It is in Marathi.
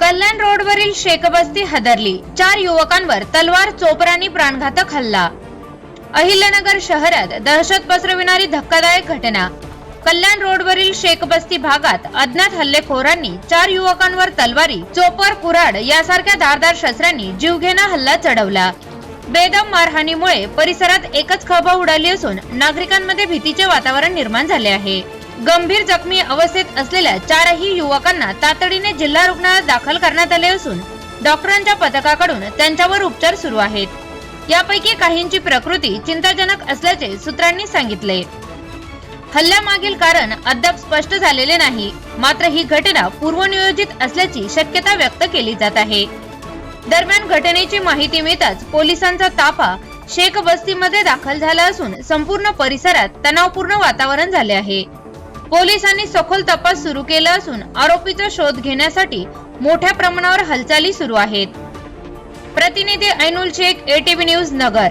कल्याण रोडवरील शेकबस्ती हदरली. चार युवकांवर तलवार चोपरानी प्राणघातक हल्ला. अहिल्यानगर शहरात दहशत पसरविणारी धक्कादायक घटना. कल्याण रोडवरील शेकबस्ती भागात अज्ञात हल्लेखोरांनी चार युवकांवर तलवारी चोपर कुराड यासारख्या धारदार शस्त्रांनी जीवघेणा हल्ला चढवला. बेदम मारहाणीमुळे परिसरात एकच खळबळ उडाली असून नागरिकांमध्ये भीतीचे वातावरण निर्माण झाले आहे. गंभीर जखमी अवस्थेत असलेल्या चारही युवकांना तातडीने जिल्हा रुग्णालयात दाखल करण्यात आले असून डॉक्टरांच्या पथकाकडून त्यांच्यावर उपचार सुरू आहेत. यापैकी काहींची प्रकृती चिंताजनक असल्याचे सूत्रांनी सांगितले. हल्ल्यामागील कारण अद्याप स्पष्ट झालेले नाही. मात्र ही घटना पूर्वनियोजित असल्याची शक्यता व्यक्त केली जात आहे. दरम्यान घटनेची माहिती मिळताच पोलिसांचा ताफा शेख बस्तीमध्ये दाखल झाला असून संपूर्ण परिसरात तणावपूर्ण वातावरण झाले आहे. पोलिसांनी सखोल तपास सुरू केला असून आरोपीचा शोध घेण्यासाठी मोठ्या प्रमाणावर हालचाली सुरू आहेत. प्रतिनिधी ऐनुल शेख एटीव्ही न्यूज नगर.